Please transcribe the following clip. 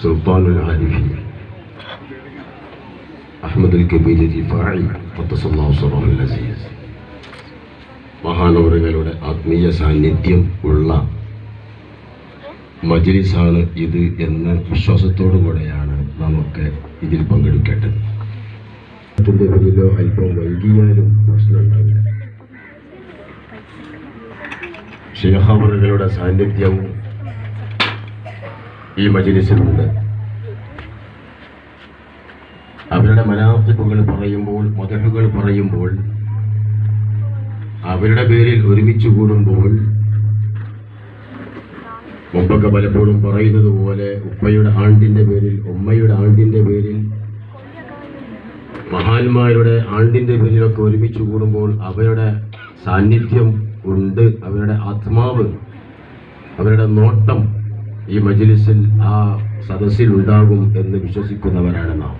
സുൽത്താനുൽ ആരിഫി അഹമ്മദുൽ فتص الله സറഹുൽ അസീസ് മഹാനവറുകളുടെ ആത്മീയ സാന്നിധ്യം ഉള്ള മജിലിസാണ് ഇത് എന്ന വിശ്വാസത്തോടു കൂടെയാണ് നമുക്ക് ഇതിൽ പങ്കെടുക്കേണ്ടത്. അതിന്റെ പേരിലോ അല്പം വൈകിയാലും പ്രശ്നമുണ്ടാവില്ല ഷെയ്ഖവറുകളുടെ സാന്നിധ്യവും ഈ മജിലിസിലുണ്ട്. അവരുടെ മനാർത്ഥിപ്പുകൾ പറയുമ്പോൾ മതഹുകൾ പറയുമ്പോൾ അവരുടെ പേരിൽ ഒരുമിച്ച് കൂടുമ്പോൾ മുമ്പൊക്കെ പലപ്പോഴും പറയുന്നത് പോലെ ഉപ്പയുടെ ആണ്ടിന്റെ പേരിൽ ഉമ്മയുടെ ആണ്ടിന്റെ പേരിൽ മഹാന്മാരുടെ ആണ്ടിന്റെ പേരിലൊക്കെ ഒരുമിച്ച് കൂടുമ്പോൾ അവരുടെ സാന്നിധ്യം ഉണ്ട് അവരുടെ ആത്മാവ് അവരുടെ നോട്ടം ഈ മജ്ലിസിൽ ആ സദസ്സിൽ ഉണ്ടാകും എന്ന് വിശ്വസിക്കുന്നവരാണ് നാം.